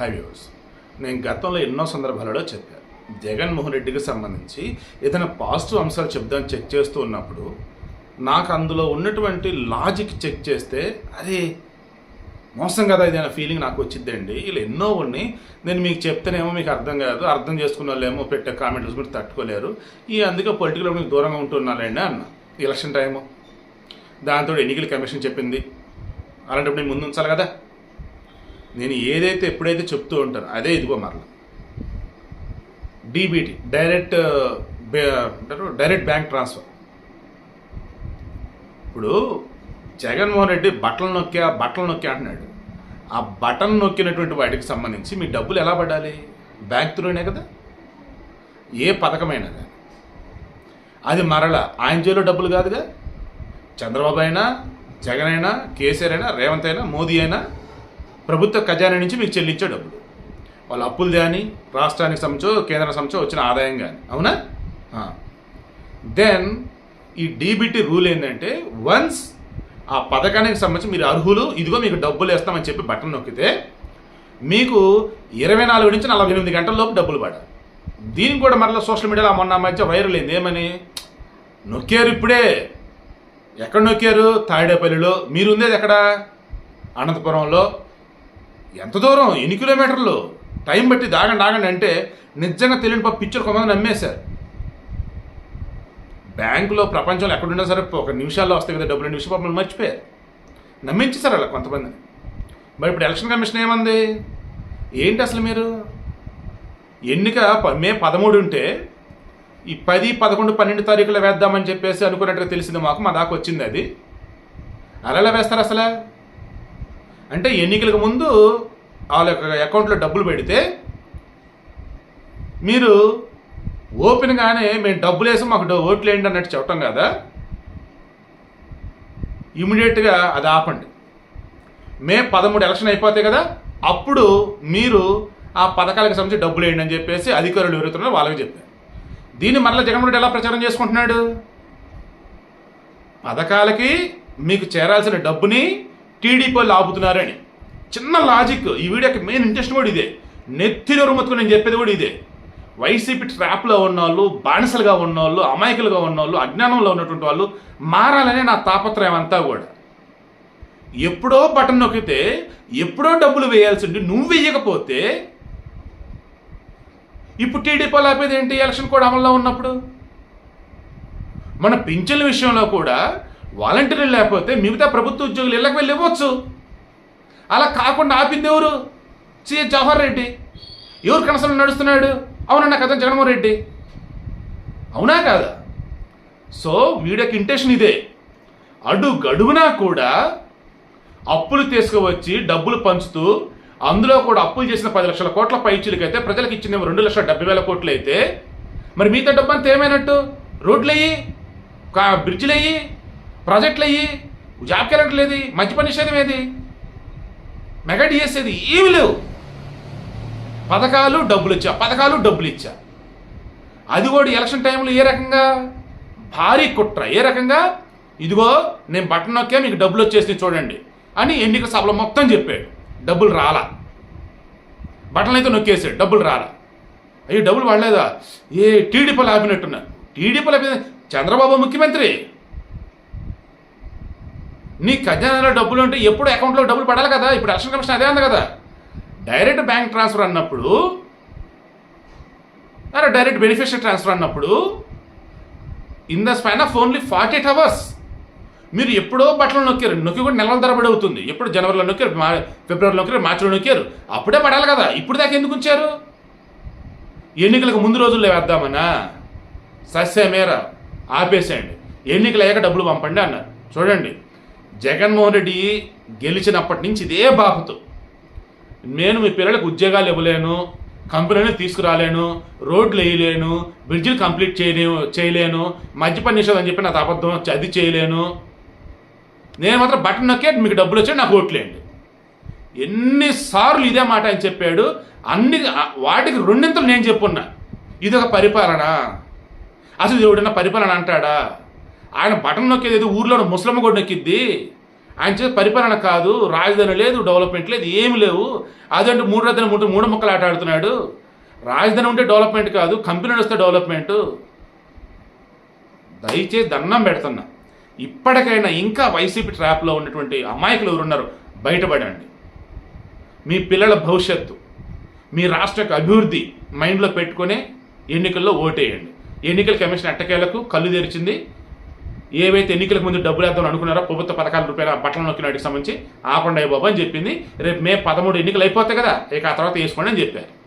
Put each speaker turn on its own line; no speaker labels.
హైవ్యూస్ నేను గతంలో ఎన్నో సందర్భాలలో చెప్పాను జగన్మోహన్ రెడ్డికి సంబంధించి ఏదైనా పాజిటివ్ అంశాలు చెప్దాం చెక్ చేస్తూ ఉన్నప్పుడు నాకు అందులో ఉన్నటువంటి లాజిక్ చెక్ చేస్తే అరే మోసం కదా ఇది ఫీలింగ్ నాకు వచ్చిందండి ఇలా ఎన్నో ఉన్నాయి. నేను మీకు చెప్తేనేమో మీకు అర్థం కాదు. అర్థం చేసుకున్న వాళ్ళేమో పెట్టే కామెంట్స్ కూడా తట్టుకోలేరు. ఈ అందుకే పొలిటికల్ మీకు దూరంగా ఉంటున్నానండి అన్న. ఎలక్షన్ టైము దాంతో ఎన్నికల కమిషన్ చెప్పింది. అలాంటప్పుడు నేను ముందు ఉంచాలి కదా. నేను ఏదైతే ఎప్పుడైతే చెప్తూ ఉంటానో అదే ఇదిగో మరల. డీబీటీ డైరెక్ట్ uh, అంటారు డైరెక్ట్ బ్యాంక్ ట్రాన్స్ఫర్ ఇప్పుడు జగన్మోహన్ రెడ్డి బట్టలు నొక్కా బట్టలు నొక్కా అంటున్నాడు. ఆ బటన్ నొక్కినటువంటి వాటికి సంబంధించి మీ డబ్బులు ఎలా పడాలి? బ్యాంక్ త్రూనే కదా? ఏ పథకమైనా కానీ. అది మరల ఆయన జేబులో డబ్బులు కాదుగా? చంద్రబాబు అయినా జగన్ అయినా కేసీఆర్ అయినా రేవంత్ అయినా మోదీ అయినా ప్రభుత్వ ఖజానా నుంచి మీకు చెల్లించే డబ్బులు. వాళ్ళ అప్పులు కానీ రాష్ట్రానికి సంబంధించో కేంద్ర సంబంధించో వచ్చిన ఆదాయం కానీ. అవునా? దెన్ ఈ డీబీటీ రూల్ ఏంటంటే వన్స్ ఆ పథకానికి సంబంధించి మీరు అర్హులు ఇదిగో మీకు డబ్బులు వేస్తామని చెప్పి బటన్ నొక్కితే మీకు ఇరవై నాలుగు నుంచి నలభై ఎనిమిది గంటల లోపు డబ్బులు పడాలి దీనికి కూడా మరలా సోషల్ మీడియాలో మొన్న మధ్య వైరల్ అయింది. ఏమని? నొక్కారు ఇప్పుడే. ఎక్కడ నొక్కారు? తాడేపల్లిలో. మీరు ఉండేది ఎక్కడ? అనంతపురంలో. ఎంత దూరం? ఎన్ని కిలోమీటర్లు? టైం బట్టి దాగండి ఆగండి అంటే నిజంగా తెలియని పాప పిక్చర్ కొంతమంది నమ్మేశారు. బ్యాంకులో ప్రపంచంలో ఎక్కడున్నా సరే ఒక నిమిషాల్లో వస్తాయి కదా డబ్బులు నిమిషం పాపం మర్చిపోయారు. నమ్మించేశారు అలా కొంతమంది మరి ఇప్పుడు ఎలక్షన్ కమిషన్ ఏమంది? ఏంటి అసలు మీరు? ఎన్నిక ప- మే పదమూడు ఉంటే ఈ పది పదకొండు పన్నెండు తారీఖులో వేద్దామని చెప్పేసి అనుకున్నట్టుగా తెలిసింది మాకు మా దాకా వచ్చింది అది. అలా వేస్తారు అసలు? అంటే ఎన్నికలకు ముందు వాళ్ళ యొక్క అకౌంట్లో డబ్బులు పెడితే మీరు ఓపెన్గానే మేము డబ్బులు వేసి మాకు ఓట్లు వేయండి అన్నట్టు చెప్పటం కదా? ఇమీడియట్గా అది ఆపండి. మే పదమూడు ఎలక్షన్ అయిపోతాయి కదా అప్పుడు మీరు ఆ పథకాలకు సంబంధించి డబ్బులు వేయండి అని చెప్పేసి అధికారులు ఎవరుతున్నారో వాళ్ళకి చెప్పారు. దీన్ని మరలా జగన్మోహన్ రెడ్డి ఎలా ప్రచారం చేసుకుంటున్నాడు? పథకాలకి మీకు చేరాల్సిన డబ్బుని టీడీపీ వాళ్ళు ఆపుతున్నారని. చిన్న లాజిక్ ఈ వీడియోకి మెయిన్ ఇంట్రెస్ట్ కూడా ఇదే. నెత్తిన రుమతుకు నేను చెప్పేది కూడా ఇదే. వైసీపీ ట్రాప్లో ఉన్నవాళ్ళు బానిసలుగా ఉన్నవాళ్ళు అమాయకులుగా ఉన్నవాళ్ళు అజ్ఞానంలో ఉన్నటువంటి వాళ్ళు మారాలనే నా తాపత్రయం అంతా కూడా. ఎప్పుడో బటన్ నొక్కితే ఎప్పుడో డబ్బులు వేయాల్సి ఉండి నువ్వు వేయకపోతే ఇప్పుడు టీడీపీ ఆపేది ఏంటి? ఎలక్షన్ కూడా అమల్లో ఉన్నప్పుడు. మన పింఛన్ల విషయంలో కూడా వాలంటీర్లు లేకపోతే మిగతా ప్రభుత్వ ఉద్యోగులు ఇళ్ళకి వెళ్ళి ఇవ్వచ్చు. అలా కాకుండా ఆపింది ఎవరు? సిఎస్ జవహర్ రెడ్డి. ఎవరు కనసలు నడుస్తున్నాడు? అవునన్నా కదా జగన్మోహన్ రెడ్డి. అవునా కాదా? సో వీడియోకి ఇంటెన్షన్ ఇదే. అడు గడువునా కూడా అప్పులు తీసుకువచ్చి డబ్బులు పంచుతూ అందులో కూడా అప్పులు చేసిన పది లక్షల కోట్ల పైచీలకైతే ప్రజలకు ఇచ్చిందేమో రెండు లక్షల డెబ్బై వేల కోట్లు అయితే మరి మిగతా డబ్బు అంతా ఏమైనట్టు? రోడ్లు అయ్యి కా బ్రిడ్జ్లు అయ్యి ప్రాజెక్టులు అయ్యి జాబ్ క్యాలెండర్లు ఏది మంచి పని నిషేధం ఏది? మెగా డిఎస్ ఏది? ఏమి లేవు. పథకాలు డబ్బులు ఇచ్చా పథకాలు డబ్బులు ఇచ్చా. అది కూడా ఎలక్షన్ టైంలో ఏ రకంగా? భారీ కుట్ర. ఏ రకంగా? ఇదిగో నేను బటన్ నొక్కే మీకు డబ్బులు వచ్చేసి చూడండి అని ఎన్నికల సభలో మొత్తం చెప్పాడు. డబ్బులు రాలా. బటన్ అయితే నొక్కేసాడు డబ్బులు రాలా. అయ్యో డబ్బులు పడలేదా ఏ టీడీపీలు ఆపినట్టున్నారు టీడీపీలు ఆపి చంద్రబాబు ముఖ్యమంత్రి. నీ ఖజానాలో డబ్బులు ఉంటే ఎప్పుడు అకౌంట్లో డబ్బులు పడాలి కదా? ఇప్పుడు ఎలక్షన్ కమిషన్ అదే ఉంది కదా. డైరెక్ట్ బ్యాంక్ ట్రాన్స్ఫర్ అన్నప్పుడు అరే డైరెక్ట్ బెనిఫిషియరీ ట్రాన్స్ఫర్ అన్నప్పుడు in the span of only forty eight hours మీరు ఎప్పుడో బట్టలు నొక్కారు. నొక్కి కూడా నెలల తరబడి అవుతుంది. ఎప్పుడు జనవరిలో నొక్కారు మా ఫిబ్రవరిలో నొక్కారు మార్చిలో నొక్కారు అప్పుడే పడాలి కదా. ఇప్పుడు దాకా ఎందుకు ఉంచారు? ఎన్నికలకు ముందు రోజుల్లో వేద్దామన్నా? సస్యమేర ఆపేసేయండి. ఎన్నికలు అయ్యాక డబ్బులు పంపండి అన్నారు. చూడండి. జగన్మోహన్ రెడ్డి గెలిచినప్పటి నుంచి ఇదే బాపుతు. నేను మీ పిల్లలకు ఉద్యోగాలు ఇవ్వలేను కంపెనీలు తీసుకురాలేను రోడ్లు వేయలేను బ్రిడ్జిలు కంప్లీట్ చేయలేను చేయలేను మద్యప నిషేధం అని చెప్పి నాకు అబద్ధం అది చేయలేను. నేను మాత్రం బటన్ నొక్కే మీకు డబ్బులు వచ్చాయి నాకు ఓట్లేండి ఎన్నిసార్లు ఇదే మాట అని చెప్పాడు అన్ని వాటికి రెండింతలు నేను చెప్పున్నా. ఇది ఒక పరిపాలన? అసలు ఎవడన్నా పరిపాలన అంటాడా? ఆయన బటన్ నొక్కేది ఏదో ఊర్లో ముస్లిం కూడా నొక్కిద్ది. ఆయన చేసే పరిపాలన కాదు రాజధాని లేదు డెవలప్మెంట్ లేదు ఏమి లేవు. అదంటే మూడు రాజధాని మూడు మూడు మొక్కలు ఆట ఆడుతున్నాడు. రాజధాని ఉంటే డెవలప్మెంట్ కాదు కంపెనీ వస్తే డెవలప్మెంట్ దయచేసి దండం పెడుతున్నా. ఇప్పటికైనా ఇంకా వైసీపీ ట్రాప్లో ఉన్నటువంటి అమాయకులు ఎవరున్నారు బయటపడండి. మీ పిల్లల భవిష్యత్తు మీ రాష్ట్ర అభివృద్ధి మైండ్లో పెట్టుకునే ఎన్నికల్లో ఓటేయండి. ఎన్నికల కమిషన్ ఎట్టకేలకు కళ్ళు తెరిచింది. ఏవైతే ఎన్నికలకు ముందు డబ్బులు వేద్దాం అనుకున్నారో ప్రభుత్వ పథకాల రూపాయల బట్టలు నొక్కినాటికి సంబంధించి ఆపండి బాబు అని చెప్పింది. రేపు మే పదమూడు ఎన్నికలు అయిపోతాయి కదా. ఇక ఆ తర్వాత వేసుకోండి అని చెప్పారు.